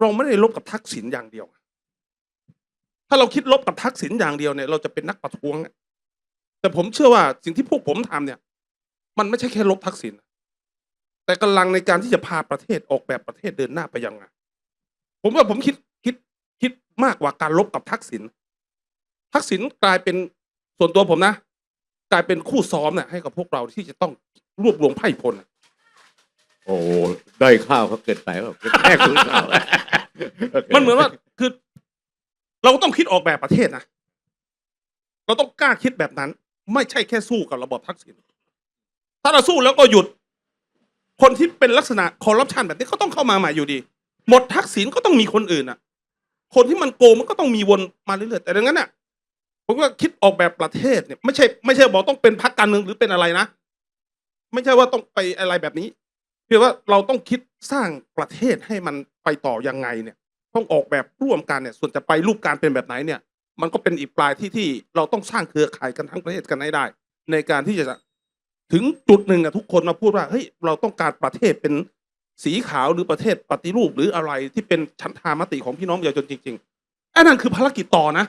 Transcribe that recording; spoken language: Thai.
เราไม่ได้ลบกับทักษิณอย่างเดียว ถ้าเราคิดลบกับทักษิณอย่างเดียวเนี่ย เราจะเป็นนักประท้วง แต่ผมเชื่อว่าสิ่งที่พวกผมทำเนี่ย มันไม่ใช่แค่ลบทักษิณ แต่กำลังในการที่จะพาประเทศออกแบบประเทศเดินหน้าไปยังไง ผมว่าผมคิดคิดคิดมากกว่าการลบกับทักษิณ ทักษิณกลายเป็นส่วนตัวผมนะ กลายเป็นคู่ซ้อมเนี่ยให้กับพวกเราที่จะต้องรวบรวมไพ่พลน่ะโอ้ได้ข้าวเขาเกินไปแบบแค่คุณข้าว มันเหมือนว่าคือ เราต้องคิดออกแบบประเทศนะเราต้องกล้าคิดแบบนั้น ไม่ใช่แค่สู้กับระบบทักษิณถ้าเราสู้แล้วก็หยุด คนที่เป็นลักษณะคอร์รัปชันแบบนี้ก็ต้องเข้ามาใหม่อยู่ดี หมดทักษิณก็ต้องมีคนอื่นอะ คนที่มันโกงมันก็ต้องมีวนมาเรื่อยๆแต่ดังนั้นน่ะผมว่าคิดออกแบบประเทศเนี่ยไม่ใช่ไม่ใช่บอกต้องเป็นพรรคการเมืองหรือเป็นอะไรนะไม่ใช่ว่าต้องไปอะไรแบบนี้เพียงว่าเราต้องคิดสร้างประเทศให้มันไปต่อยังไงเนี่ย ต้องออกแบบร่วมกันเนี่ย ส่วนจะไปรูปการเป็นแบบไหนเนี่ย มันก็เป็นอีกปลายที่ที่เราต้องสร้างเครือข่ายกันทั้งประเทศกันให้ได้ ในการที่จะถึงจุดหนึ่งอะทุกคนมาพูดว่าเฮ้ยเราต้องการประเทศเป็นสีขาวหรือประเทศปฏิรูปหรืออะไรที่เป็นชั้นธามติของพี่น้องประชาชนจริงๆอันนั้นคือภารกิจต่อนะ